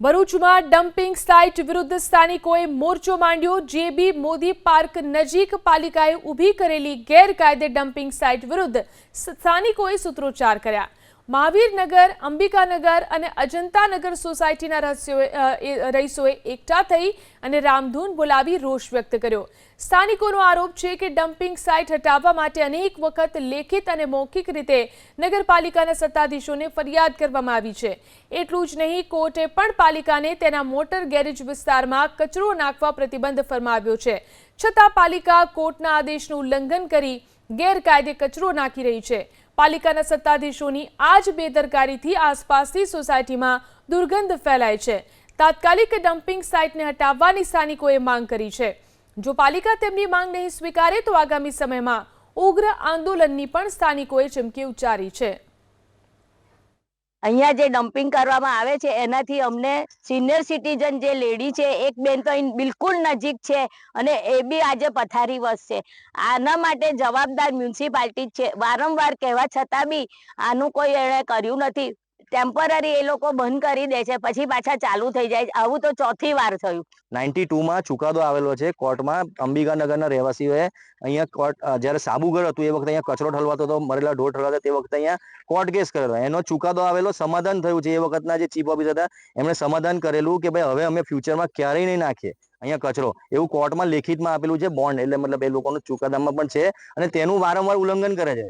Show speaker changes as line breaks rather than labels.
ભરૂચમાં dumping site વિરુદ્ધ સ્થાનિકોએ મોરચો માંડ્યો. જેબી મોદી પાર્ક નજીક પાલિકાએ ઊભી કરેલી ગેરકાયદે ડમ્પિંગ સાઇટ વિરુદ્ધ સ્થાનિકોએ સૂત્રોચ્ચાર કર્યા. મહાવીરનગર, અંબિકાનગર અને અજંતાનગર સોસાયટીના રહસ્યોએ રહીશોએ એકઠા થઈ અને રામધૂન બોલાવી રોષ વ્યક્ત કર્યો. સ્થાનિકોનો આરોપ છે કે ડમ્પિંગ સાઇટ હટાવવા માટે અનેક વખત લેખિત અને મૌખિક રીતે નગરપાલિકાના સત્તાધીશોને ફરિયાદ કરવામાં આવી છે. એટલું જ નહીં, કોર્ટે પણ પાલિકાને તેના મોટર ગેરેજ વિસ્તારમાં કચરો નાખવા પ્રતિબંધ ફરમાવ્યો છે. છતાં પાલિકા કોર્ટના આદેશનું ઉલ્લંઘન કરી ગેરકાયદે કચરો નાખી રહી છે. પાલિકાના સત્તાધીશોની આ જ બેદરકારીથી આસપાસની સોસાયટીમાં દુર્ગંધ ફેલાય છે. તાત્કાલિક ડમ્પિંગ સાઇટને હટાવવાની સ્થાનિકોએ માંગ કરી છે. જો પાલિકા તેમની માંગ નહીં સ્વીકારે તો આગામી સમયમાં ઉગ્ર આંદોલનની પણ સ્થાનિકોએ ચીમકી ઉચ્ચારી છે.
અહીંયા જે ડમ્પિંગ કરવામાં આવે છે, એનાથી અમને સિનિયર સિટીઝન જે લેડી છે, એક બેન તો બિલકુલ નજીક છે અને એ બી આજે પથારી વસશે આના માટે જવાબદાર મ્યુનિસિપાલિટી છે. વારંવાર કહેવા છતાં બી આનું કોઈ એણે કર્યું નથી. ટેમ્પરરી એ લોકો બંધ કરી દે છે, પછી પાછા ચાલુ થઈ જાય છે. આવું તો ચોથી વાર થયું.
નાઇન્ટી ટુમાં ચુકાદો આવેલો છે કોર્ટમાં. અંબિકાનગરના રહેવાસીઓએ અહીંયા કોર્ટ જ્યારે સાબુગર હતું, એ વખતે અહીંયા કચરો ઠલવાતો હતો, મરેલા ઢોર ઠલવાતા તે વખતે અહીંયા કોર્ટ કેસ કરેલો. એનો ચુકાદો આવેલો સમાધાન થયું છે. એ વખતના જે ચીફ ઓફિસર હતા, એમણે સમાધાન કરેલું કે ભાઈ, હવે અમે ફ્યુચરમાં ક્યારેય નહીં નાખીએ અહીંયા કચરો. એવું કોર્ટમાં લેખિતમાં આપેલું છે બોન્ડ એટલે મતલબ એ લોકોનું ચુકાદામાં પણ છે અને તેનું વારંવાર ઉલ્લંઘન કરે છે.